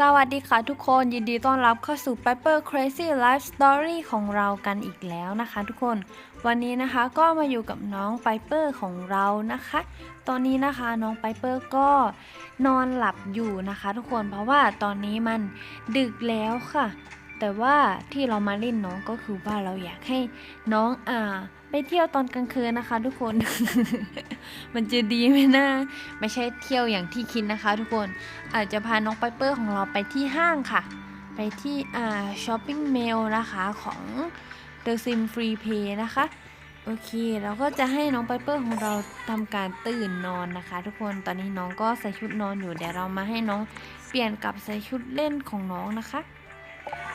สวัสดีค่ะทุกคนยินดีต้อนรับเข้าสู่ Piper Crazy Life Story ของเรากันอีกแล้วนะคะทุกคน วันนี้นะคะก็มาอยู่กับน้อง Piper ของเรานะคะ ตอนนี้นะคะน้อง Piper ก็นอนหลับอยู่นะคะ ทุกคนเพราะว่าตอนนี้มันดึกแล้วค่ะ แต่ว่าที่เรามาเล่นน้องก็คือว่าเราอยากให้น้องอ่าไปเที่ยวตอนกลางคืนนะคะ ทุกคน มันจะดีไหมนะไม่ใช่เที่ยวอย่างที่คิดนะคะ ทุกคนอาจจะพาน้องไปเปอร์ของเราไปที่ห้างค่ะ ไปที่อ่าช้อปปิ้งเมลนะคะของ The Sim Free Pay นะคะโอเคเราก็จะให้น้องไปเปอร์ของเราทำการตื่นนอนนะคะ ทุกคนตอนนี้น้องก็ใส่ชุดนอนอยู่เดี๋ยวเรามาให้น้องเปลี่ยนกลับใส่ชุดเล่นของน้องนะคะ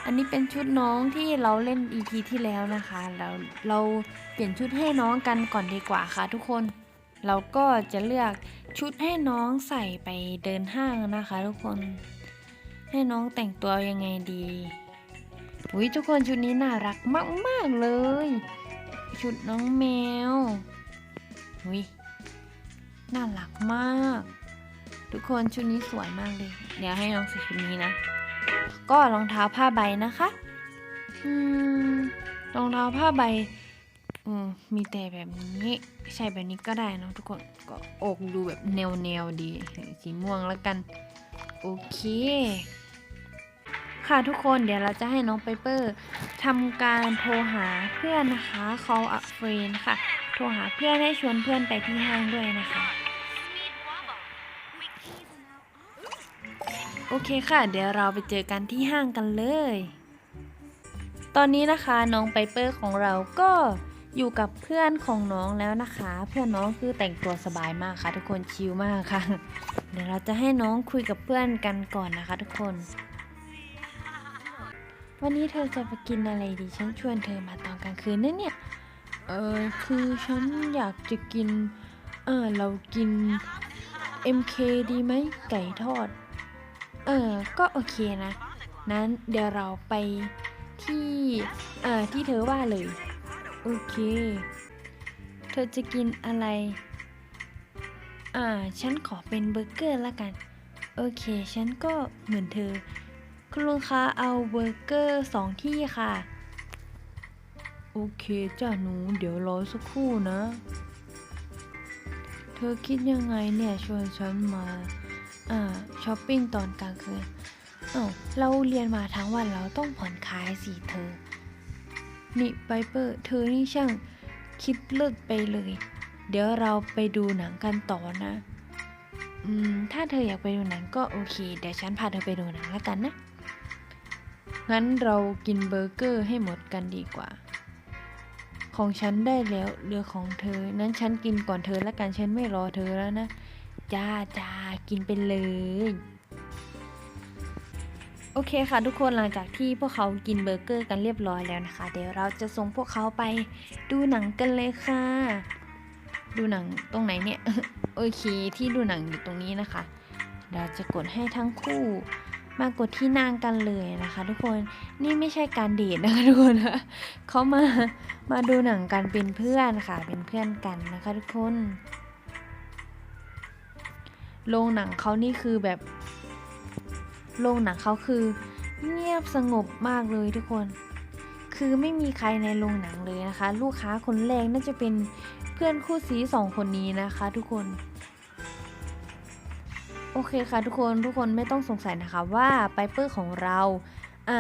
อันนี้เป็นชุดน้องที่เราเล่น EP ที่แล้วนะคะ เราเราเปลี่ยนชุดให้น้องกันก่อนดีกว่าค่ะทุกคน เราก็จะเลือกชุดให้น้องใส่ไปเดินห้างนะคะ ทุกคน ให้น้องแต่งตัวยังไงดีอุ้ยทุกคนชุดนี้น่ารักมาก ๆ เลย ชุดน้องแมวอุ้ยน่ารักมาก ทุกคนชุดนี้สวยมากเลย เดี๋ยวให้น้องใส่ชุดนี้นะ ก็รองเท้าผ้าใบนะคะอืมรองเท้าผ้าใบอืมมีแต่แบบนี้ใช่แบบนี้ก็ได้นะทุกคนก็อกดูแบบแนวแนวๆดีสีม่วงแล้วกัน โอเค ค่ะทุกคนเดี๋ยวเราจะให้น้องเปเปอร์ทำการโทรหาเพื่อนนะคะ call a friend ค่ะ โทรหาเพื่อนให้ชวนเพื่อนไปที่ห้างด้วยนะคะ โอเคค่ะ เดี๋ยวเราไปเจอกันที่ห้างกันเลย ตอนนี้นะคะน้องไปเปอร์ของเราก็อยู่กับเพื่อนของน้องแล้วนะคะ เพื่อนน้องคือแต่งตัวสบายมากค่ะ ทุกคนชิลมากค่ะ เดี๋ยวเราจะให้น้องคุยกับเพื่อนกันก่อนนะคะ ทุกคน วันนี้เธอจะไปกินอะไรดีฉันชวนเธอมาตอนกลางคืนนะเนี่ยเออคือฉันอยากจะกิน เออเรากิน MK ดีไหมไก่ทอด เออ ก็โอเคนะ นั้นเดี๋ยวเราไปที่ เอ่อ ที่เธอว่าเลย โอเค เธอจะกินอะไร อ่า ฉันขอเป็นเบอร์เกอร์ละกัน โอเค ฉันก็เหมือนเธอ คุณลุงคะเอาเบอร์เกอร์สองที่ค่ะ โอเคจ้าหนู เดี๋ยวรอสักครู่นะ เธอคิดยังไงเนี่ยชวนฉันมาอ่า ช้อปปิ้งตอนกลางคืนเอ้าเราเรียนมาทั้งวันเราต้องผ่อนคลายสิเธอ นี่ไปเปอร์ เธอนี่ช่างคิดเลิศไปเลย เดี๋ยวเราไปดูหนังกันต่อนะ อืม ถ้าเธออยากไปดูหนังก็โอเค เดี๋ยวฉันพาเธอไปดูหนังแล้วกันนะ งั้นเรากินเบอร์เกอร์ให้หมดกันดีกว่า ของฉันได้แล้ว เหลือของเธอ นั้นฉันกินก่อนเธอแล้วกัน ฉันไม่รอเธอแล้วนะ จ้าจ้ากินไปเลย โอเคค่ะทุกคนหลังจากที่พวกเขากินเบอร์เกอร์กันเรียบร้อยแล้วนะคะ เดี๋ยวเราจะส่งพวกเขาไปดูหนังกันเลยค่ะ ดูหนังตรงไหนเนี่ยโอเคที่ดูหนังอยู่ตรงนี้นะคะ เราจะกดให้ทั้งคู่มากดที่นางกันเลยนะคะ ทุกคนนี่ไม่ใช่การเดทนะคะทุกคนนะเขามามาดูหนังกันเป็นเพื่อนค่ะเป็นเพื่อนกันนะคะ ทุกคน โรงหนังเขานี่คือแบบ โรงหนังเขาคือ เงียบสงบมากเลยทุกคน คือไม่มีใครในโรงหนังเลยนะคะ ลูกค้าคนแรกน่าจะเป็นเพื่อนคู่ซีสองคนนี้นะคะ ทุกคน โอเคค่ะทุกคนทุกคนไม่ต้องสงสัยนะคะว่าไปเปอร์ของเราอ่า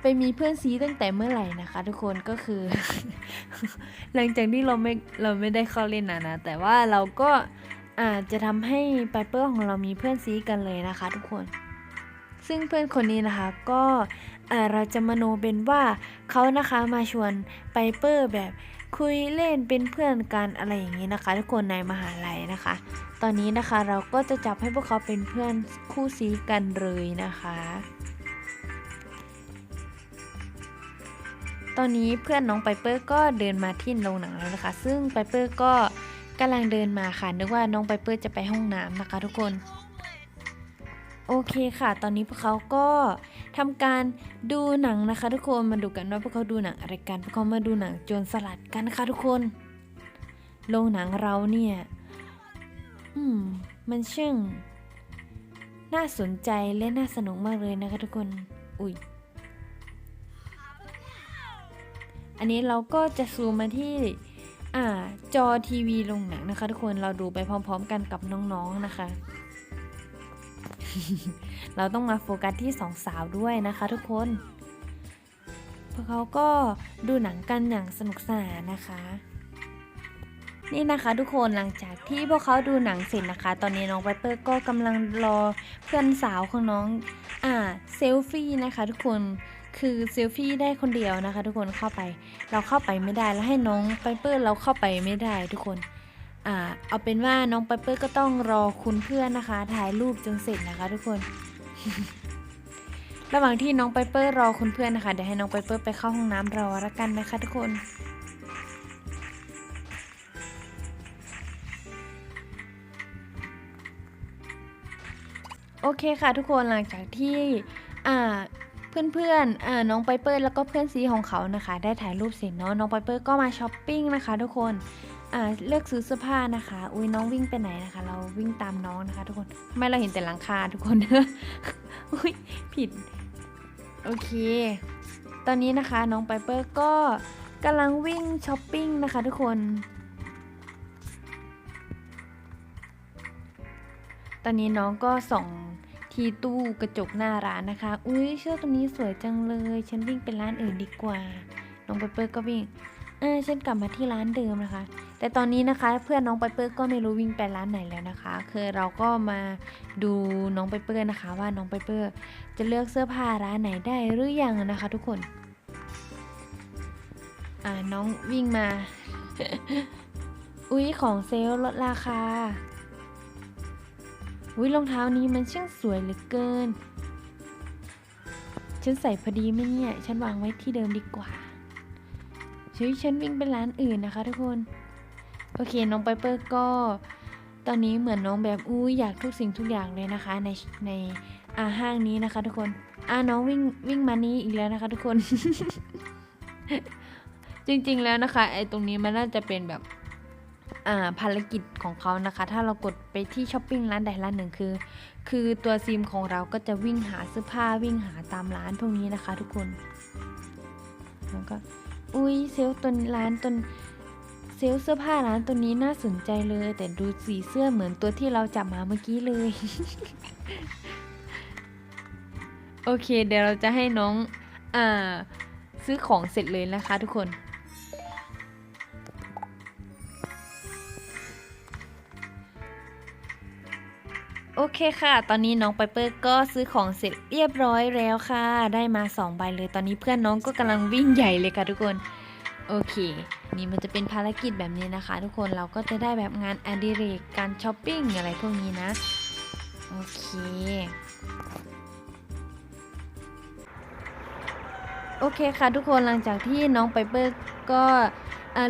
ไปมีเพื่อนซีตั้งแต่เมื่อไหร่นะคะ ทุกคนก็คือ หลังจากที่เราไม่เราไม่ได้เข้าเล่นนะนะแต่ว่าเราก็ อาจจะทำให้ไปเปอร์ของเรามีเพื่อนซีกันเลยนะคะทุกคน ซึ่งเพื่อนคนนี้นะคะก็เอ่อเราจะมโนเป็นว่าเขานะคะมาชวนไปเปอร์แบบคุยเล่นเป็นเพื่อนกันอะไรอย่างนี้นะคะ ทุกคนในมหาลัยนะคะ ตอนนี้นะคะเราก็จะจับให้พวกเขาเป็นเพื่อนคู่ซีกันเลยนะคะ ตอนนี้เพื่อนน้องไปเปอร์ก็เดินมาที่โรงหนังแล้วนะคะ ซึ่งไปเปอร์ก็ กำลังเดินมาค่ะ นึกว่าน้องไปเปอร์จะไปห้องน้ำนะคะทุกคน โอเคค่ะ ตอนนี้พวกเขาก็ทำการดูหนังนะคะ ทุกคนมาดูกันว่าพวกเขาดูหนังอะไรกันพวกเขามาดูหนังโจรสลัดกันนะคะทุกคนโรงหนังเราเนี่ย อืม มันช่างน่าสนใจและน่าสนุกมากเลยนะคะทุกคน อุ้ย อันนี้เราก็จะซูมมาที่ อ่าจอทีวีลงหนังนะคะทุกคนเราดูไปพร้อม ๆ กันกับน้องๆนะคะ เราต้องมาโฟกัสที่สองสาวด้วยนะคะทุกคนพวกเขาก็ดูหนังกันอย่างสนุกสนานนะคะ นี่นะคะทุกคนหลังจากที่พวกเขาดูหนังเสร็จนะคะ ตอนนี้น้องไวเปอร์ก็กำลังรอเพื่อนสาวของน้องอ่าเซลฟี่นะคะทุกคน คือเซลฟี่ได้คนเดียวนะคะ ทุกคนเข้าไปเราเข้าไปไม่ได้แล้วให้น้องไวเปอร์เราเข้าไปไม่ได้ทุกคนอ่าเอาเป็นว่าน้องไ i เปอร์ก็ต้องรอคุณเพื่อนนะคะ ถ่ายรูปจนเสร็จนะคะ ทุกคน ระหว่างที่น้องไ i เปอร์รอคุณเพื่อนนะคะเดี๋ยวให้น้องไ i เปอร์ไปเข้าห้องน้ำรอละกันนะคะ ทุกคนโอเคค่ะทุกคนหลังจากที่อ่า เพื่อนๆอน้องไ i เปอร์แล้วก็เพื่อนซีของเขานะคะ ได้ถ่ายรูปเสร็จเนาะน้องไ i เปอร์ก็มาช้อปปิ้งนะคะ ทุกคนเลือกซื้อเสื้อผ้านะคะ อุ้ยน้องวิ่งไปไหนนะคะ เราวิ่งตามน้องนะคะ ทุกคนทำไมเราเห็นแต่หลังคาทุกคนอุ้ยผิด โอเค ตอนนี้นะคะน้องไปเปอร์ก็กำลังวิ่งช้อปปิ้งนะคะ ทุกคนตอนนี้น้องก็ส่อง ที่ตู้กระจกหน้าร้านนะคะ อุ้ยเชือกตัวนี้สวยจังเลย ฉันวิ่งไปร้านอื่นดีกว่า น้องไปเปอร์ก็วิ่งเออฉันกลับมาที่ร้านเดิมนะคะ แต่ตอนนี้นะคะเพื่อนน้องไปเปอร์ก็ไม่รู้วิ่งไปร้านไหนแล้วนะคะ คือเราก็มาดูน้องไปเปอร์นะคะ ว่าน้องไปเปอร์จะเลือกเสื้อผ้าร้านไหนได้หรือยังนะคะ ทุกคน อ่าน้องวิ่งมา อุ๊ยของเซลลดราคา อุ๊ยรองเท้านี้มันช่างสวยเหลือเกิน ฉันใส่พอดีไหมเนี่ย ฉันวางไว้ที่เดิมดีกว่าเฮ้ยฉันวิ่งไปร้านอื่นนะคะทุกคน โอเค น้องไปเปอร์ก็ ตอนนี้เหมือนน้องแบบอู้อยากทุกสิ่งทุกอย่างเลยนะคะ ในในอาห้างนี้นะคะ ทุกคนอ่าน้องวิ่งวิ่งมานี้อีกแล้วนะคะ ทุกคน จริงๆแล้วนะคะไอ้ตรงนี้มันน่าจะเป็นแบบ ภารกิจของเขานะคะ ถ้าเรากดไปที่ช้อปปิ้งร้านใดร้านหนึ่งคือ คือตัวซิมของเราก็จะวิ่งหาเสื้อผ้าวิ่งหาตามร้านพวกนี้นะคะ ทุกคนแล้วก็อุ้ยเซลล์ตัวร้านตัวเซลล์เสื้อผ้าร้านตัวนี้น่าสนใจเลย แต่ดูสีเสื้อเหมือนตัวที่เราจับมาเมื่อกี้เลยโอเค เดี๋ยวเราจะให้น้องอ่าซื้อของเสร็จเลยนะคะทุกคน อเคค่ะ ตอนนี้น้องไปเปอร์ก็ซื้อของเสร็จเรียบร้อยแล้วค่ะ ได้มา2ใบเลย ตอนนี้เพื่อนน้องก็กำลังวิ่งใหญ่เลยค่ะทุกคน โอเค นี่มันจะเป็นภารกิจแบบนี้นะคะ ทุกคน เราก็จะได้แบบงานอดิเรก การช้อปปิ้งอะไรพวกนี้นะ โอเคโอเคค่ะทุกคนหลังจากที่น้องไปเปอร์ก็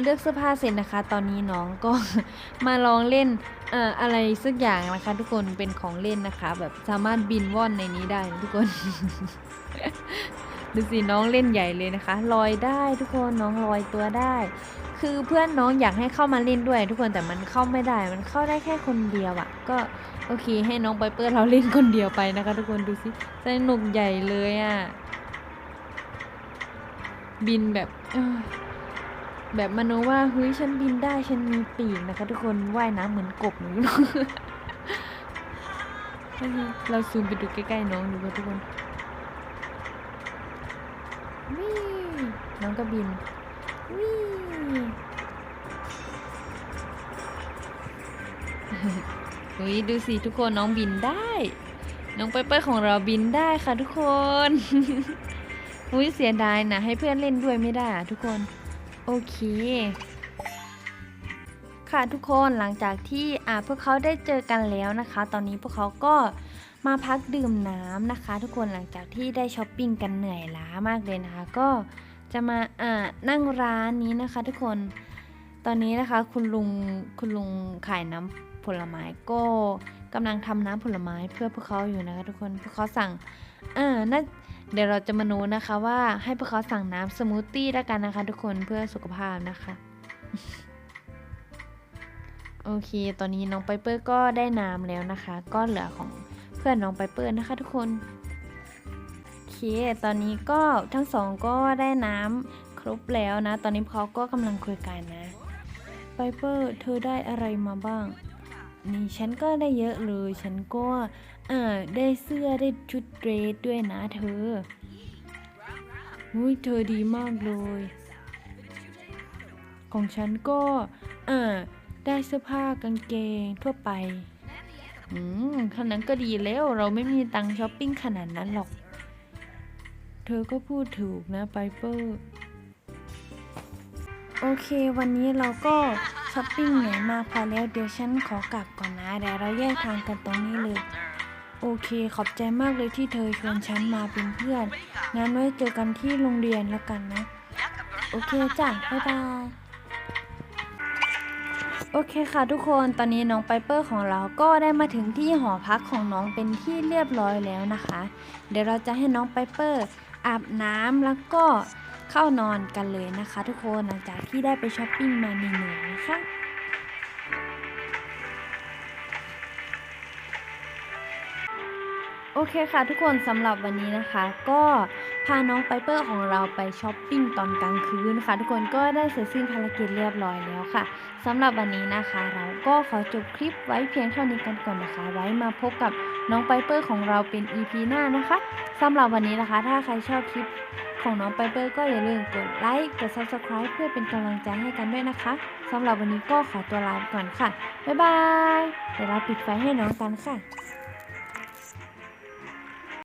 เลือกเสื้อผ้าเสร็จนะคะ ตอนนี้น้องก็มาลองเล่น เอ่ออะไรสักอย่างนะคะทุกคนเป็นของเล่นนะคะ แบบสามารถบินว่อนในนี้ได้นะทุกคน ดูสิน้องเล่นใหญ่เลยนะคะลอยได้ทุกคนน้องลอยตัวได้ คือเพื่อนน้องอยากให้เข้ามาเล่นด้วย ทุกคนแต่มันเข้าไม่ได้ มันเข้าได้แค่คนเดียวอะก็โอเคให้น้องไปเปิดเราเล่นคนเดียวไปนะคะ ทุกคนดูสิสนุกใหญ่เลยอะบินแบบ แบบมโนว่าเฮ้ยฉันบินได้ฉันมีปีกนะคะ ทุกคนว่ายน้ำเหมือนกบหนูเราซูมไปดูใกล้ๆน้องดูค่ะทุกคนวิน้องก็บินวิเฮ้ยดูสิทุกคนน้องบินได้ น้องเปเปอร์ของเราบินได้ค่ะทุกคนอุ้ยเสียดายนะให้เพื่อนเล่นด้วยไม่ได้อะทุกคน โอเค ค่ะทุกคนหลังจากที่อ่าพวกเขาได้เจอกันแล้วนะคะ ตอนนี้พวกเขาก็มาพักดื่มน้ำนะคะ ทุกคนหลังจากที่ได้ช้อปปิ้งกันเหนื่อยล้ามากเลยนะคะ ก็จะมาอ่านั่งร้านนี้นะคะ ทุกคนตอนนี้นะคะคุณลุงคุณลุงขายน้ำผลไม้ก็กำลังทำน้ำผลไม้เพื่อพวกเขาอยู่นะคะ ทุกคนพวกเขาสั่งอ่าน่า เดี๋ยวเราจะมาโน้นนะคะว่าให้พวกเขาสั่งน้ำสมูทตี้แล้วกันนะคะทุกคนเพื่อสุขภาพนะคะ โอเค ตอนนี้น้องไปเปอร์ก็ได้น้ำแล้วนะคะ ก็เหลือของเพื่อนน้องไปเปิดนะคะ ทุกคนโอเคตอนนี้ก็ทั้งสองก็ได้น้ำครบแล้วนะ ตอนนี้เขาก็กำลังคุยกันนะไปเปอร์เธอได้อะไรมาบ้าง นี่ฉันก็ได้เยอะเลย ฉันก็ เออได้เสื้อได้ชุดเดรสด้วยนะเธออุ้ยเธอดีมากเลย ของฉันก็เออได้เสื้อผ้ากางเกงทั่วไป อืมขนาดนั้นก็ดีแล้วเราไม่มีตังช้อปปิ้งขนาดนั้นหรอก เธอก็พูดถูกนะไปเปอร์โอเค วันนี้เราก็ช้อปปิ้งเหนื่อยมากพอแล้ว เดี๋ยวฉันขอกลับก่อนนะเดี๋ยวเราแยกทางกันตรงนี้เลย โอเค ขอบใจมากเลยที่เธอชวนฉันมาเป็นเพื่อน งั้นไว้เจอกันที่โรงเรียนแล้วกันนะ โอเคจ้ะ บ๊ายบาย โอเคค่ะทุกคน ตอนนี้น้องไปเปอร์ของเราก็ได้มาถึงที่หอพักของน้องเป็นที่เรียบร้อยแล้วนะคะ เดี๋ยวเราจะให้น้องไปเปอร์อาบน้ำแล้วก็เข้านอนกันเลยนะคะ ทุกคนหลังจากที่ได้ไปช้อปปิ้งมาเหนื่อยนะคะ โอเคค่ะทุกคนสำหรับวันนี้นะคะ ก็พาน้องไปเปอร์ของเราไปช้อปปิ้งตอนกลางคืนค่ะทุกคนก็ได้เสร็จสิ้นภารกิจเรียบร้อยแล้วค่ะสำหรับวันนี้นะคะ เราก็ขอจบคลิปไว้เพียงเท่านี้กันก่อนนะคะ ไว้มาพบกับน้องไปเปอร์ของเราเป็น EP หน้านะคะสำหรับวันนี้นะคะ ถ้าใครชอบคลิปของน้องไปเปอร์ก็อย่าลืมกดไลค์กด subscribe เพื่อเป็นกำลังใจให้กันด้วยนะคะสำหรับวันนี้ก็ขอตัวลาไปก่อนค่ะบ๊ายบายเดี๋ยวเราปิดไฟให้น้องกันค่ะ